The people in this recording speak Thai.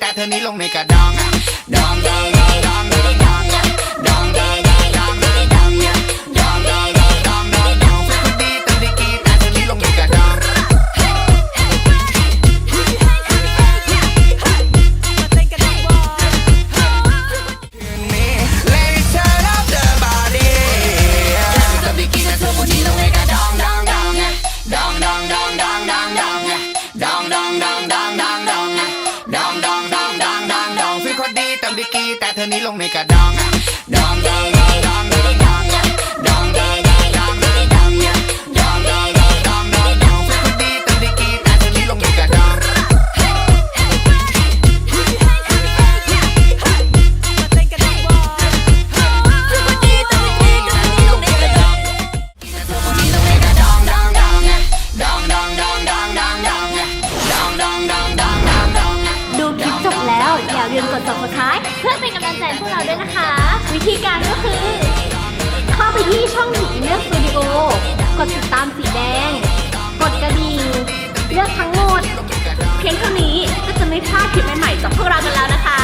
แต่เธอนี้ลงในกระดองอะดองดองดองดองดองดองอะดองดองดองดองดองดองอะดองดองดองดองดองดองเพื่อนคนดีตำดิกีแต่เธอนี้ลงในกระดอง Ladies turn up the body ตำดิกีแต่เธอคนนี้ลงในกระดอง เธอนี้ลงในกระดองอะดองดองดองดองดองดองอะดองดองดองดองดองดองอะดองดองดองดองดองดองเพื่อนคนดีตำดิกีต่เธอนี้ลงในกระดอง ดูคลิปจบแล้ว อย่าลืมกด subscribe เพื่อเป็นกำลังใจ วกเราด้วยนะคะ วิธีการก็คือ เข้าไปที่ช่องสีเลือกสตูดิโอกดติดตามสีแดง กดกระดิ่งเลือกทั้งหมด เพียงเท่านี้ก็จะไม่พลาดคลิปใหม่ๆจากพวกเรากันแล้วนะคะ